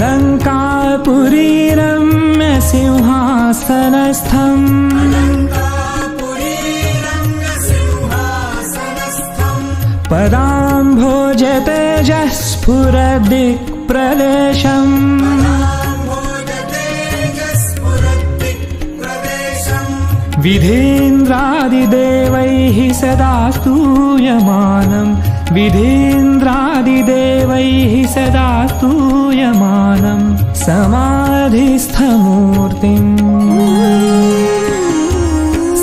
ङ्कारपुरीरं सिंहासनस्थम्। पदाम् भोजते जस्फुरदिक्प्रदेशम् विधीन्द्रादिदेवैः सदा स्तूयमानम् विधेन्द्रादिदेवैः सदा स्तूयमानम् समाधिस्थमूर्तिम्।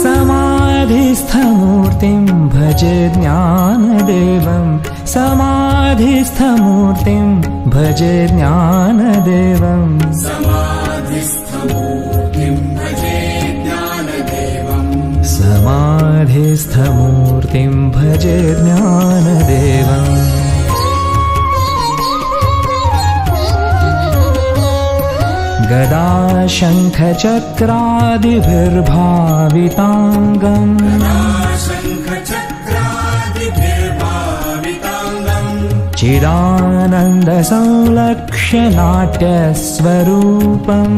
समाधिस्थमूर्तिं भज ज्ञानदेवम् समाधिस्थमूर्तिं भज ज्ञानदेवम् समाधिस्थमूर्तिं भज ज्ञानदेवम् गदा शङ्खचक्रादिभिर्भाविताङ्गम् चिदानन्दसंलक्ष्यनाट्यस्वरूपम्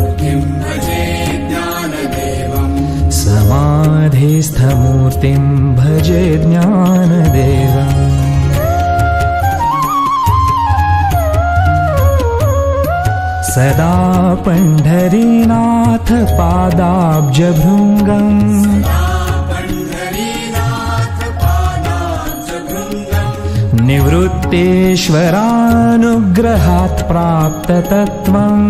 भज ज्ञानदेवम् सदा पण्ढरीनाथ पादाब्जभृङ्गम्। निवृत्तेश्वरानुग्रहात् प्राप्ततत्त्वम्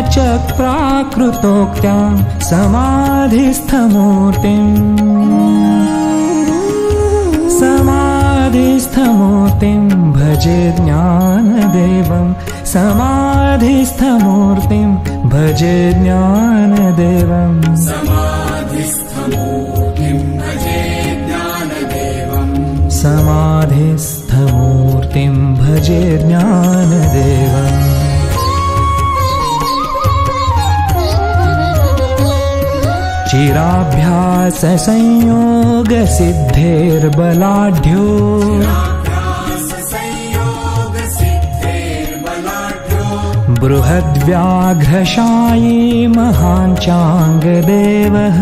च समाधिस्थमूर्तिम्। समाधिस्थमूर्तिं भज ज्ञानदेवम्। समाधिस्थमूर्तिं भज ज्ञानदेवम्। समाधिस्थमूर्तिं भजे ज्ञानदेवम् चिराभ्याससंयोगसिद्धेर्बलाढ्यो बृहद्व्याघ्रशायी महाञ्चाङ्गदेवः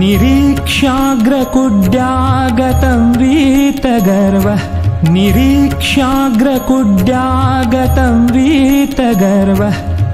निरीक्ष्याग्रकुड्यागतं वीतगर्वः। निरीक्ष्याग्रकुड्यागतं वीतगर्वः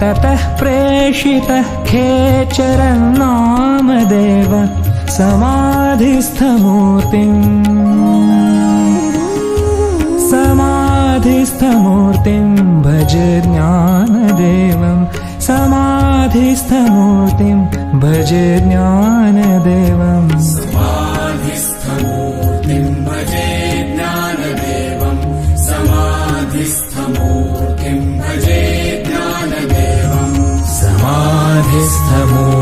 ततः प्रेषितः खेचरं नामदेव समाधिस्थमूर्तिम्। समाधिस्थमूर्तिं भज ज्ञानदेवं समाधिस्थमूर्तिं भज ज्ञानदेवम् समाधिस्थमूर्तिं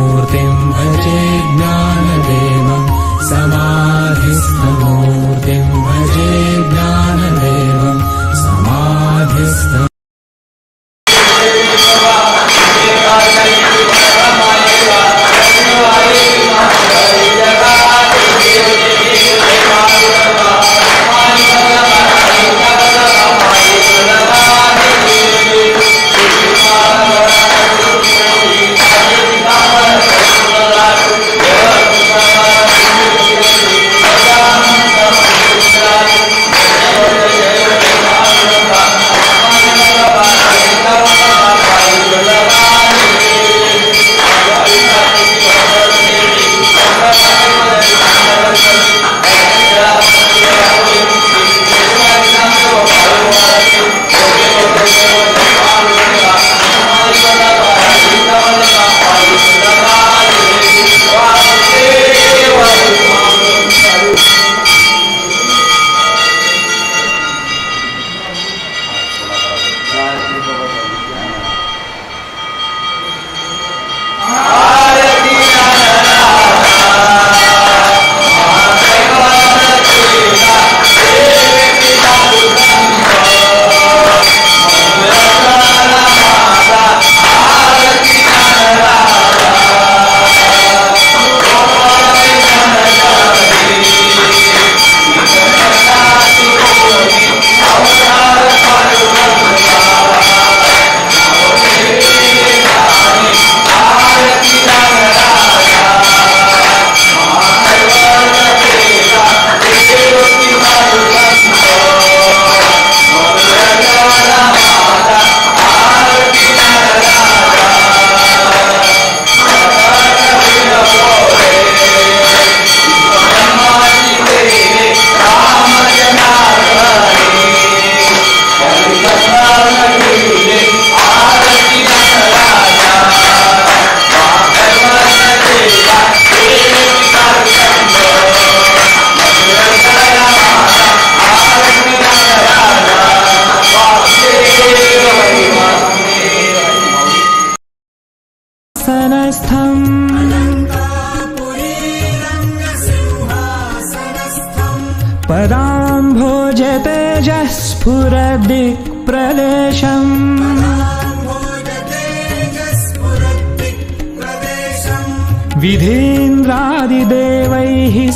विधीन्द्रादिदेवैः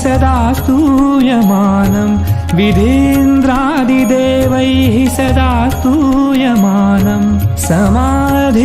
सदा स्तूयमानम् विधीन्द्रादिदेवैः सदा स्तूयमानम् समाधिस्थमूर्तिम्